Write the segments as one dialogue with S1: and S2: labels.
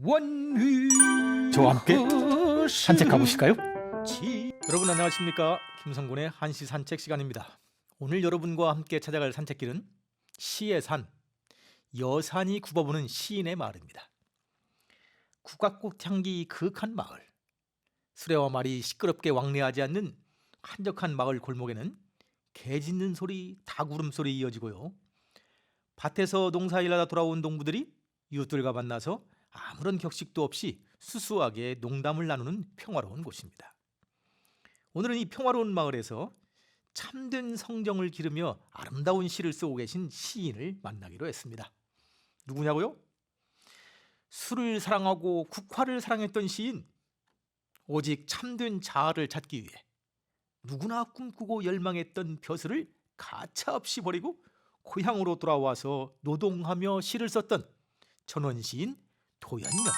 S1: 원휘
S2: 저와 함께 산책 가보실까요?
S1: 여러분 안녕하십니까? 김성군의 한시 산책 시간입니다. 오늘 여러분과 함께 찾아갈 산책길은 시의 산 여산이 굽어보는 시인의 마을입니다. 국악국 향기 그윽한 마을 수레와 말이 시끄럽게 왕래하지 않는 한적한 마을 골목에는 개 짖는 소리 닭 울음소리 이어지고요. 밭에서 농사일하다 돌아온 농부들이 이웃들과 만나서 아무런 격식도 없이 수수하게 농담을 나누는 평화로운 곳입니다. 오늘은 이 평화로운 마을에서 참된 성정을 기르며 아름다운 시를 쓰고 계신 시인을 만나기로 했습니다. 누구냐고요? 술을 사랑하고 국화를 사랑했던 시인, 오직 참된 자아를 찾기 위해 누구나 꿈꾸고 열망했던 벼슬을 가차없이 버리고 고향으로 돌아와서 노동하며 시를 썼던 전원 시인 도연명입니다.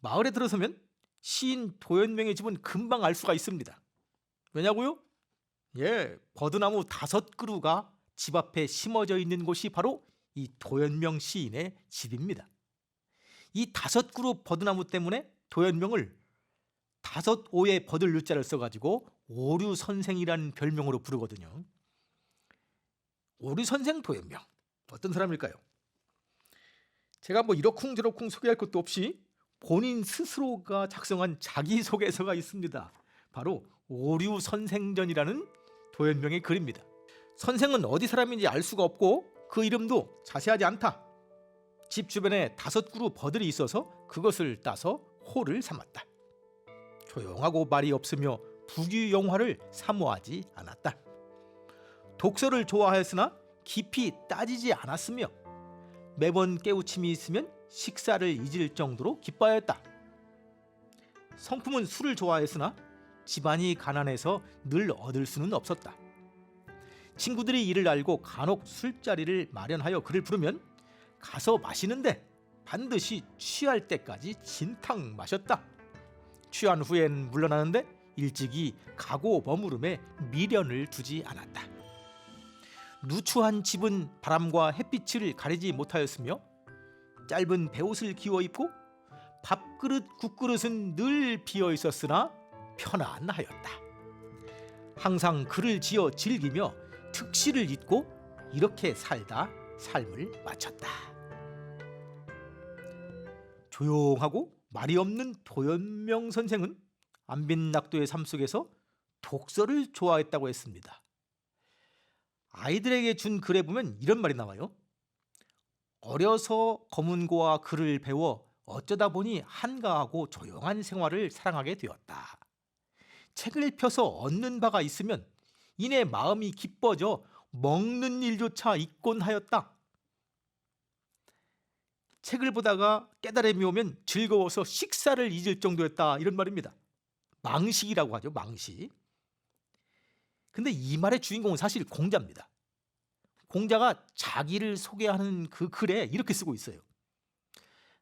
S1: 마을에 들어서면 시인 도연명의 집은 금방 알 수가 있습니다. 왜냐고요? 예, 버드나무 다섯 그루가 집 앞에 심어져 있는 곳이 바로 이 도연명 시인의 집입니다. 이 다섯 그루 버드나무 때문에 도연명을 다섯 오의 버들 유자를 써가지고 오류 선생이라는 별명으로 부르거든요. 오류 선생 도연명 어떤 사람일까요? 제가 뭐 이러쿵저러쿵 소개할 것도 없이 본인 스스로가 작성한 자기소개서가 있습니다. 바로 오류 선생전이라는 도연명의 글입니다. 선생은 어디 사람인지 알 수가 없고 그 이름도 자세하지 않다. 집 주변에 다섯 그루 버들이 있어서 그것을 따서 호를 삼았다. 조용하고 말이 없으며 부귀영화를 사모하지 않았다. 독서를 좋아하였으나 깊이 따지지 않았으며 매번 깨우침이 있으면 식사를 잊을 정도로 기뻐하였다. 성품은 술을 좋아했으나 집안이 가난해서 늘 얻을 수는 없었다. 친구들이 이를 알고 간혹 술자리를 마련하여 그를 부르면 가서 마시는데 반드시 취할 때까지 진탕 마셨다. 취한 후엔 물러나는데 일찍이 가고 버무름에 미련을 두지 않았다. 누추한 집은 바람과 햇빛을 가리지 못하였으며 짧은 배옷을 기워 입고 밥그릇 국그릇은 늘 비어 있었으나 편안하였다. 항상 글을 지어 즐기며 특시를 잊고 이렇게 살다 삶을 마쳤다. 조용하고 말이 없는 도연명 선생은 안빈낙도의 삶 속에서 독서를 좋아했다고 했습니다. 아이들에게 준 글에 보면 이런 말이 나와요. 어려서 검은고와 글을 배워 어쩌다 보니 한가하고 조용한 생활을 사랑하게 되었다. 책을 펴서 얻는 바가 있으면 이내 마음이 기뻐져 먹는 일조차 잊곤 하였다. 책을 보다가 깨달음이 오면 즐거워서 식사를 잊을 정도였다. 이런 말입니다. 망식이라고 하죠. 망식. 근데 이 말의 주인공은 사실 공자입니다. 공자가 자기를 소개하는 그 글에 이렇게 쓰고 있어요.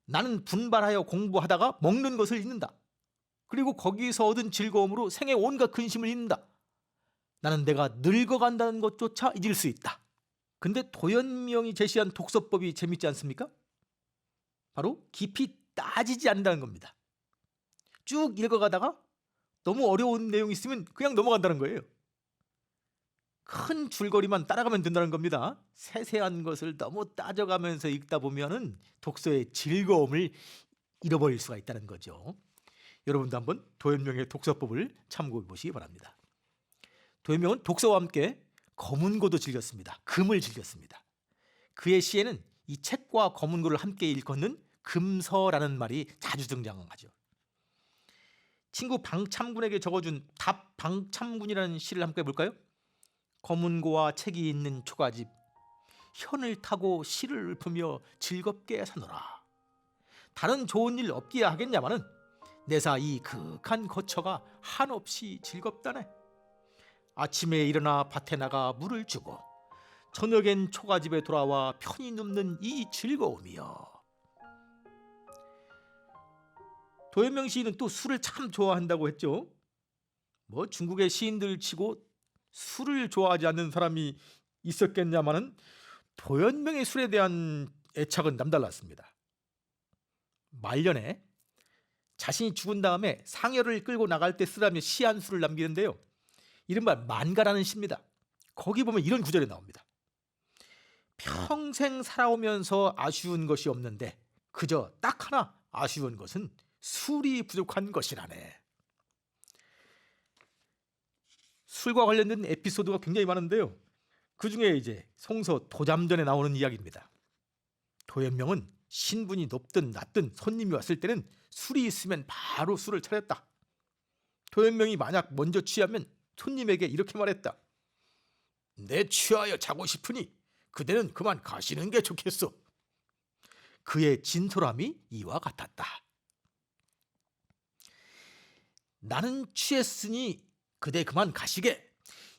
S1: 나는 분발하여 공부하다가 먹는 것을 잊는다. 그리고 거기서 얻은 즐거움으로 생의 온갖 근심을 잊는다. 나는 내가 늙어간다는 것조차 잊을 수 있다. 근데 도연명이 제시한 독서법이 재밌지 않습니까? 바로 깊이 따지지 않는다는 겁니다. 쭉 읽어가다가 너무 어려운 내용이 있으면 그냥 넘어간다는 거예요. 큰 줄거리만 따라가면 된다는 겁니다. 세세한 것을 너무 따져가면서 읽다 보면은 독서의 즐거움을 잃어버릴 수가 있다는 거죠. 여러분도 한번 도연명의 독서법을 참고해 보시기 바랍니다. 도연명은 독서와 함께 검은고도 즐겼습니다. 금을 즐겼습니다. 그의 시에는 이 책과 검은고를 함께 일컫는 금서라는 말이 자주 등장하죠. 친구 방참군에게 적어준 답 방참군이라는 시를 함께 볼까요? 검은고와 책이 있는 초가집. 현을 타고 시를 읊으며 즐겁게 사노라. 다른 좋은 일 없기야 하겠냐마는 내사 이 그윽한 거처가 한없이 즐겁다네. 아침에 일어나 밭에 나가 물을 주고 저녁엔 초가집에 돌아와 편히 눕는 이 즐거움이여. 도현명 시인은 또 술을 참 좋아한다고 했죠. 뭐 중국의 시인들 치고 술을 좋아하지 않는 사람이 있었겠냐마는 도연명의 술에 대한 애착은 남달랐습니다. 말년에 자신이 죽은 다음에 상여를 끌고 나갈 때 쓰라며 시한 수를 남기는데요. 이른바 만가라는 시입니다. 거기 보면 이런 구절이 나옵니다. 평생 살아오면서 아쉬운 것이 없는데 그저 딱 하나 아쉬운 것은 술이 부족한 것이라네. 술과 관련된 에피소드가 굉장히 많은데요. 그 중에 이제 송서 도잠전에 나오는 이야기입니다. 도연명은 신분이 높든 낮든 손님이 왔을 때는 술이 있으면 바로 술을 차렸다. 도연명이 만약 먼저 취하면 손님에게 이렇게 말했다. 내 취하여 자고 싶으니 그대는 그만 가시는 게 좋겠소. 그의 진솔함이 이와 같았다. 나는 취했으니 그대 그만 가시게.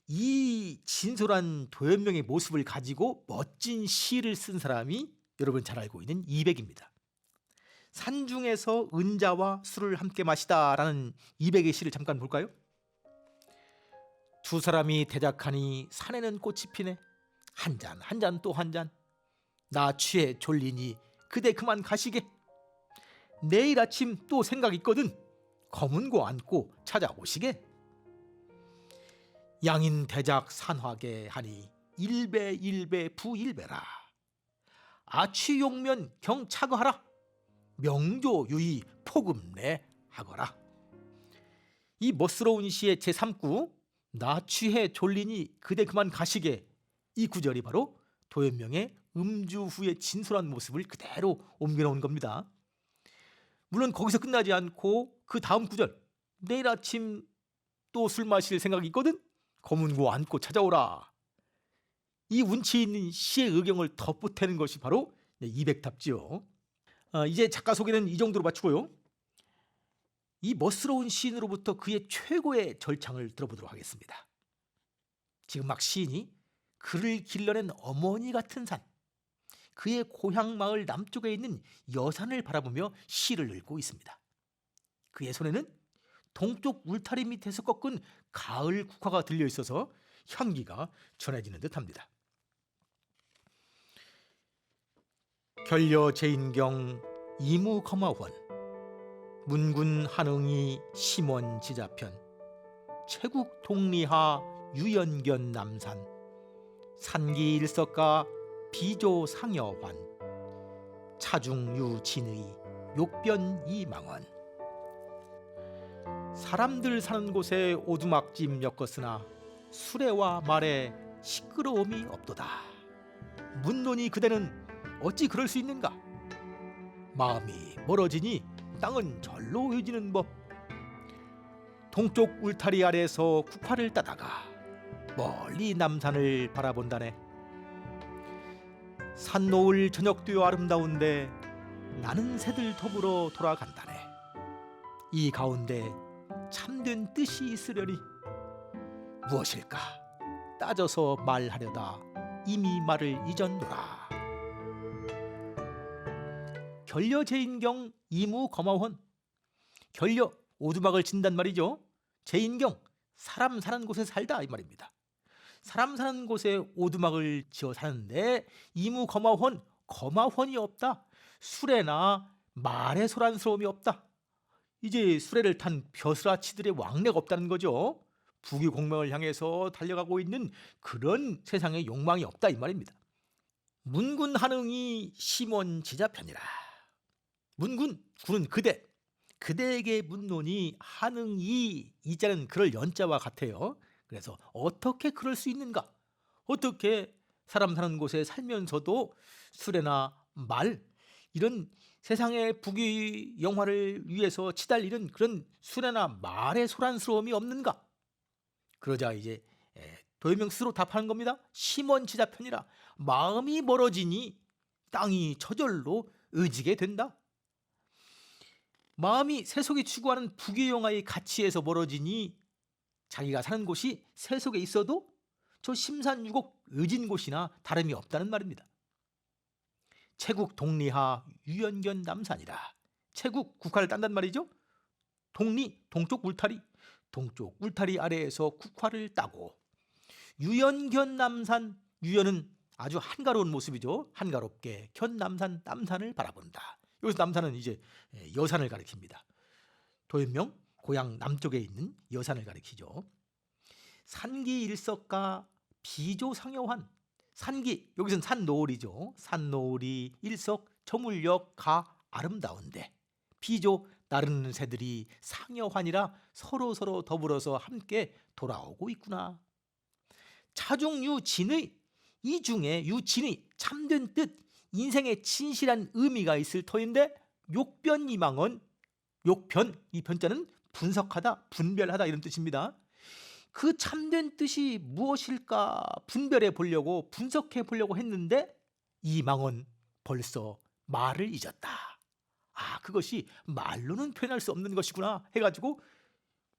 S1: 이 진솔한 도연명의 모습을 가지고 멋진 시를 쓴 사람이 여러분 잘 알고 있는 이백입니다. 산중에서 은자와 술을 함께 마시다라는 이백의 시를 잠깐 볼까요? 두 사람이 대작하니 산에는 꽃이 피네 한 잔 한 잔 또 한 잔 나 취해 졸리니 그대 그만 가시게 내일 아침 또 생각 있거든 검은 고 안고 찾아오시게 양인 대작 산화계 하니 일배 일배 부일배라. 아취용면 경차거하라. 명조 유의 포금내 하거라. 이 멋스러운 시의 제3구 나 취해 졸리니 그대 그만 가시게. 이 구절이 바로 도연명의 음주 후의 진솔한 모습을 그대로 옮겨놓은 겁니다. 물론 거기서 끝나지 않고 그 다음 구절 내일 아침 또 술 마실 생각이 있거든 검은고 안고 찾아오라 이 운치 있는 시의 의경을 덧보태는 것이 바로 이백답지요. 아, 이제 작가 소개는 이 정도로 마치고요. 이 멋스러운 시인으로부터 그의 최고의 절창을 들어보도록 하겠습니다. 지금 막 시인이 그를 길러낸 어머니 같은 산, 그의 고향 마을 남쪽에 있는 여산을 바라보며 시를 읽고 있습니다. 그의 손에는 동쪽 울타리 밑에서 꺾은 가을 국화가 들려 있어서 향기가 전해지는 듯합니다. 결려 제인경 이무 거마원 문군 한응이 심원 지자편 최국 동리하 유연견 남산 산기 일석가 비조 상여환 차중유 진의 욕변 이망원 사람들 사는 곳에 오두막집 엮었으나 수레와 말에 시끄러움이 없도다. 문논이 그대는 어찌 그럴 수 있는가? 마음이 멀어지니 땅은 절로 헤지는 법. 동쪽 울타리 아래에서 국화를 따다가 멀리 남산을 바라본다네. 산노을 저녁되어 아름다운데 나는 새들 더불어 돌아간다네. 이 가운데 참된 뜻이 있으려니? 무엇일까? 따져서 말하려다 이미 말을 잊었노라. 결려 제인경 이무 거마원. 결려 오두막을 진단 말이죠. 제인경 사람 사는 곳에 살다 이 말입니다. 사람 사는 곳에 오두막을 지어 사는데 이무 거마원 거마원이 없다. 수레나 말의 소란스러움이 없다 이제 수레를 탄 벼슬아치들의 왕래가 없다는 거죠 부귀 공명을 향해서 달려가고 있는 그런 세상의 욕망이 없다 이 말입니다 문군 한응이 심원 지자편이라 문군 군은 그대 그대에게 문론이 한응이 이자는 그럴 연자와 같아요. 그래서 어떻게 그럴 수 있는가? 어떻게 사람 사는 곳에 살면서도 수레나 말 이런 세상의 부귀 영화를 위해서 치달리는 그런 수레나 말의 소란스러움이 없는가? 그러자 이제 에, 도유명 스스로 답하는 겁니다. 심원지자 편이라 마음이 멀어지니 땅이 저절로 의지게 된다. 마음이 세속이 추구하는 부귀 영화의 가치에서 멀어지니 자기가 사는 곳이 세속에 있어도 저 심산유곡 의진 곳이나 다름이 없다는 말입니다. 채국 동리하 유연견 남산이라 채국 국화를 딴단 말이죠. 동리 동쪽 울타리 동쪽 울타리 아래에서 국화를 따고 유연견 남산 유연은 아주 한가로운 모습이죠. 한가롭게 견 남산 남산을 바라본다. 여기서 남산은 이제 예, 여산을 가리킵니다. 도현명 고향 남쪽에 있는 여산을 가리키죠. 산기 일석가 비조 상여환 산기 여기서는 산노을이죠. 산노을이 일석 저물역 가 아름다운데 비조 나르는 새들이 상여환이라 서로 서로 더불어서 함께 돌아오고 있구나. 차중 유진의 이 중에 유진의 참된 뜻 인생의 진실한 의미가 있을 터인데 욕변이망은 욕변 이 변자는 분석하다 분별하다 이런 뜻입니다. 그 참된 뜻이 무엇일까 분별해 보려고 분석해 보려고 했는데 이망은 벌써 말을 잊었다. 아 그것이 말로는 표현할 수 없는 것이구나 해가지고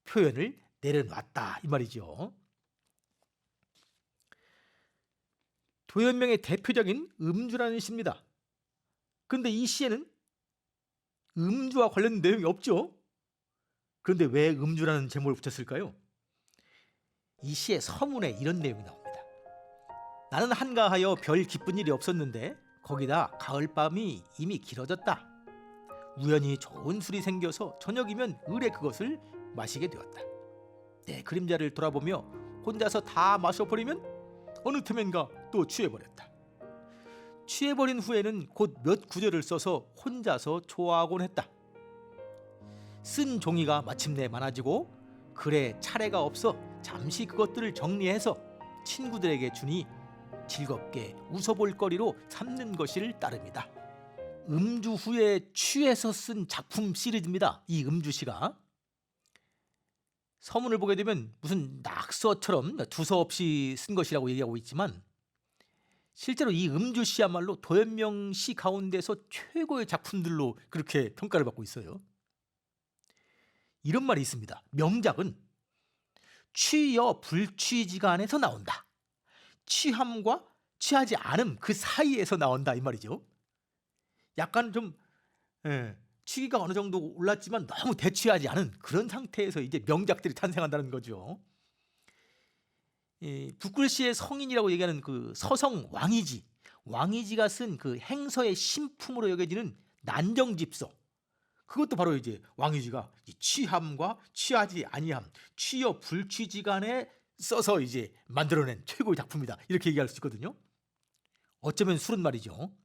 S1: 표현을 내려놨다 이 말이죠. 도연명의 대표적인 음주라는 시입니다. 그런데 이 시에는 음주와 관련 내용이 없죠. 그런데 왜 음주라는 제목을 붙였을까요? 이 시의 서문에 이런 내용이 나옵니다. 나는 한가하여 별 기쁜 일이 없었는데 거기다 가을밤이 이미 길어졌다. 우연히 좋은 술이 생겨서 저녁이면 을에 그것을 마시게 되었다. 내 그림자를 돌아보며 혼자서 다 마셔버리면 어느 틈엔가 또 취해버렸다. 취해버린 후에는 곧 몇 구절을 써서 혼자서 좋아하곤 했다. 쓴 종이가 마침내 많아지고 글에 차례가 없어 잠시 그것들을 정리해서 친구들에게 주니 즐겁게 웃어볼 거리로 삼는 것일 따름이다. 음주 후에 취해서 쓴 작품 시리즈입니다. 이 음주 시가 서문을 보게 되면 무슨 낙서처럼 두서없이 쓴 것이라고 얘기하고 있지만 실제로 이 음주 시야말로 도연명 시 가운데서 최고의 작품들로 그렇게 평가를 받고 있어요. 이런 말이 있습니다. 명작은 취여 불취지 간에서 나온다. 취함과 취하지 않음 그 사이에서 나온다 이 말이죠. 약간 좀 예, 취기가 어느 정도 올랐지만 너무 대취하지 않은 그런 상태에서 이제 명작들이 탄생한다는 거죠. 이 북글씨의 성인이라고 얘기하는 그 서성 왕이지 왕이지가 쓴 그 행서의 신품으로 여겨지는 난정집서 그것도 바로 이제 왕이지가 이 취함과 취하지 아니함 취여 불취지 간에 써서 이제 만들어낸 최고의 작품이다 이렇게 얘기할 수 있거든요. 어쩌면 술은 말이죠.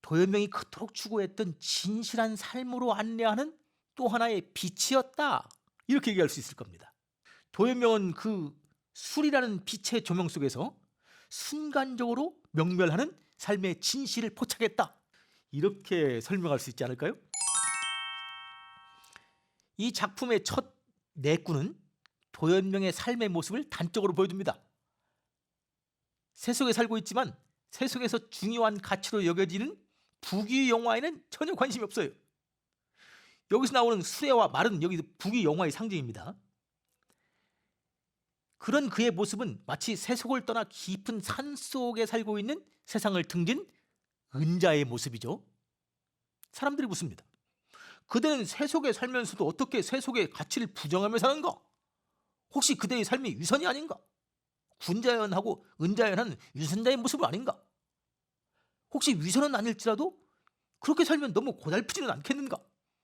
S1: 도연명이 그토록 추구했던 진실한 삶으로 안내하는 또 하나의 빛이었다. 이렇게 얘기할 수 있을 겁니다. 도연명은 그 술이라는 빛의 조명 속에서 순간적으로 명멸하는 삶의 진실을 포착했다. 이렇게 설명할 수 있지 않을까요? 이 작품의 첫 내구는 도연명의 삶의 모습을 단적으로 보여줍니다. 세속에 살고 있지만 세속에서 중요한 가치로 여겨지는 북위 영화에는 전혀 관심이 없어요. 여기서 나오는 수레와 말은 여기 북위 영화의 상징입니다. 그런 그의 모습은 마치 세속을 떠나 깊은 산 속에 살고 있는 세상을 등진 은자의 모습이죠. 사람들이 묻습니다. 그대는 세속에 살면서도 어떻게 세속의 가치를 부정하며 사는가? 혹시 그대의 삶이 위선이 아닌가? 군자연하고 은자연한 유선자의 모습은 아닌가? 혹시 위선은 아닐지라도 그렇게 살면 너무 고달프지는 않겠는가?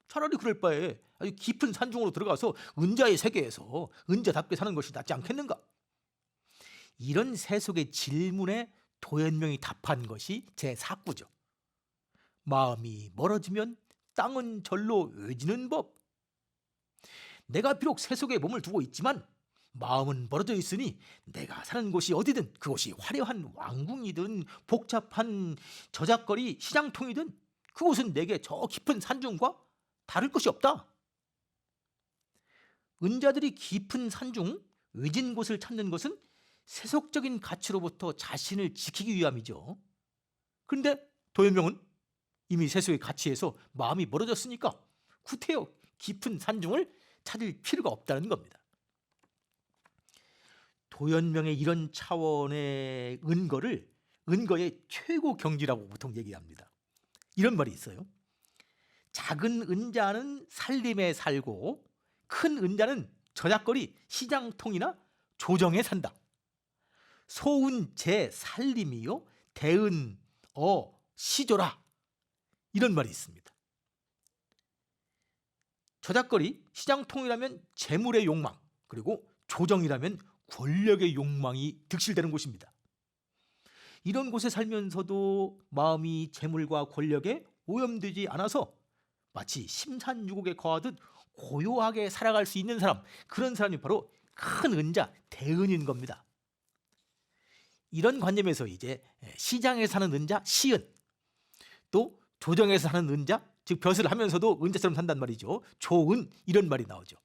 S1: 차라리 그럴 바에 아주 깊은 산중으로 들어가서 은자의 세계에서 은자답게 사는 것이 낫지 않겠는가? 이런 세속의 질문에 도연명이 답한 것이 제 사구죠. 마음이 멀어지면 땅은 절로 외지는 법. 내가 비록 세속에 몸을 두고 있지만 마음은 멀어져 있으니 내가 사는 곳이 어디든 그곳이 화려한 왕궁이든 복잡한 저작거리 시장통이든 그곳은 내게 저 깊은 산중과 다를 것이 없다. 은자들이 깊은 산중 외진 곳을 찾는 것은 세속적인 가치로부터 자신을 지키기 위함이죠. 그런데 도연명은 이미 세속의 가치에서 마음이 멀어졌으니까 구태여 깊은 산중을 찾을 필요가 없다는 겁니다. 도연명의 이런 차원의 은거를 은거의 최고 경지라고 보통 얘기합니다. 이런 말이 있어요. 작은 은자는 살림에 살고 큰 은자는 저작거리 시장통이나 조정에 산다. 소은 제 살림이요 대은 어 시조라. 이런 말이 있습니다. 저작거리, 시장 통일하면 재물의 욕망, 그리고 조정이라면 권력의 욕망이 득실되는 곳입니다. 이런 곳에 살면서도 마음이 재물과 권력에 오염되지 않아서 마치 심산유곡에 거하듯 고요하게 살아갈 수 있는 사람, 그런 사람이 바로 큰 은자, 대은인 겁니다. 이런 관념에서 이제 시장에 사는 은자, 시은, 또 조정에서 사는 은자, 즉 벼슬을 하면서도 은자처럼 산단 말이죠. 조은 이런 말이 나오죠.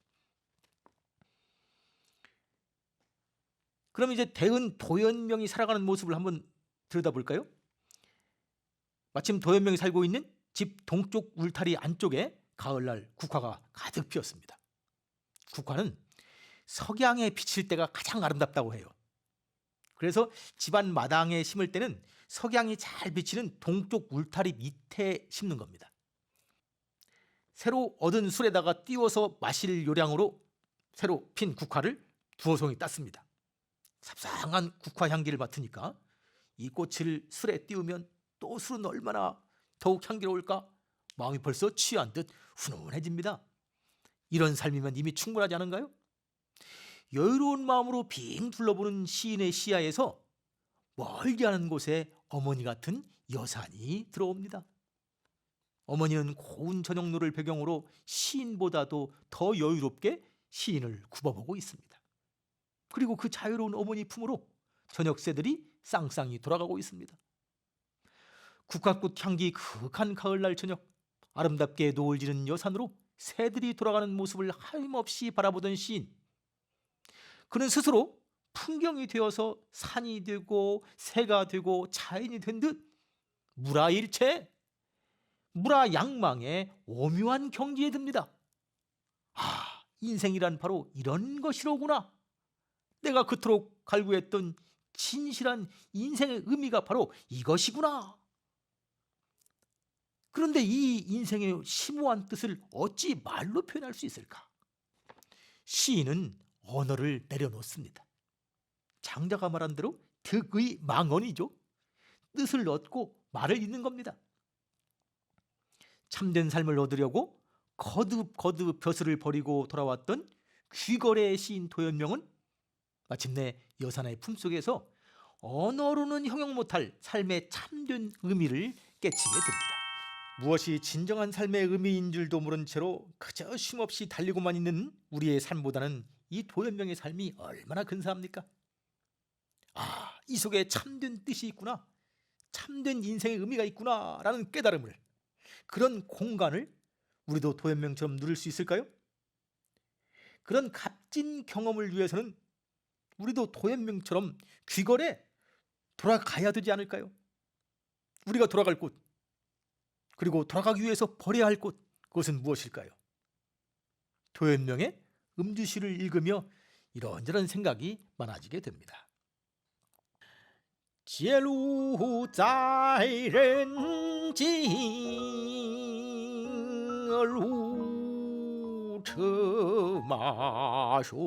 S1: 그럼 이제 대은 도연명이 살아가는 모습을 한번 들여다볼까요? 마침 도연명이 살고 있는 집 동쪽 울타리 안쪽에 가을날 국화가 가득 피었습니다. 국화는 석양에 비칠 때가 가장 아름답다고 해요. 그래서 집안 마당에 심을 때는 석양이 잘 비치는 동쪽 울타리 밑에 심는 겁니다. 새로 얻은 술에다가 띄워서 마실 요량으로 새로 핀 국화를 두어 송이 땄습니다. 삽상한 국화 향기를 맡으니까 이 꽃을 술에 띄우면 또 술은 얼마나 더욱 향기로울까? 마음이 벌써 취한 듯 훈훈해집니다. 이런 삶이면 이미 충분하지 않은가요? 여유로운 마음으로 빙 둘러보는 시인의 시야에서 멀지 않은 곳에 어머니 같은 여산이 들어옵니다. 어머니는 고운 저녁노를 배경으로 시인보다도 더 여유롭게 시인을 굽어보고 있습니다. 그리고 그 자유로운 어머니 품으로 저녁 새들이 쌍쌍이 돌아가고 있습니다. 국화꽃 향기 그윽한 가을날 저녁 아름답게 노을 지는 여산으로 새들이 돌아가는 모습을 하임없이 바라보던 시인 그는 스스로 풍경이 되어서 산이 되고 새가 되고 자연이 된 듯 무라일체 무라 양망의 오묘한 경지에 듭니다. 아, 인생이란 바로 이런 것이로구나. 내가 그토록 갈구했던 진실한 인생의 의미가 바로 이것이구나. 그런데 이 인생의 심오한 뜻을 어찌 말로 표현할 수 있을까? 시인은 언어를 내려놓습니다. 장자가 말한 대로 득의 망언이죠. 뜻을 얻고 말을 잇는 겁니다. 참된 삶을 얻으려고 거듭 거듭 벼슬을 버리고 돌아왔던 귀거래의 시인 도연명은 마침내 여산의 품속에서 언어로는 형용 못할 삶의 참된 의미를 깨치게 됩니다. 무엇이 진정한 삶의 의미인 줄도 모른 채로 그저 쉼없이 달리고만 있는 우리의 삶보다는 이 도연명의 삶이 얼마나 근사합니까? 아, 이 속에 참된 뜻이 있구나. 참된 인생의 의미가 있구나라는 깨달음을 그런 공간을 우리도 도연명처럼 누릴 수 있을까요? 그런 값진 경험을 위해서는 우리도 도연명처럼 귀걸에 돌아가야 되지 않을까요? 우리가 돌아갈 곳 그리고 돌아가기 위해서 버려야 할 곳 그것은 무엇일까요? 도연명의 음주시를 읽으며 이런저런 생각이 많아지게 됩니다. 街路在人间，路车马喧。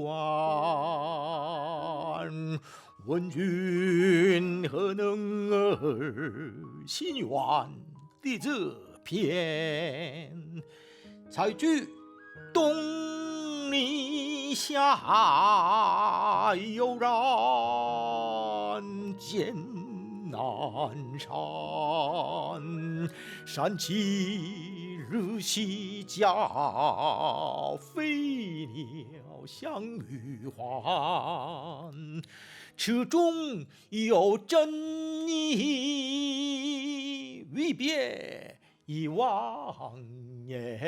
S1: 问君何能儿心愿的这篇？采菊东篱下，悠然见南山。山起日夕佳，飞鸟相与还。池中有真意，欲别已忘也。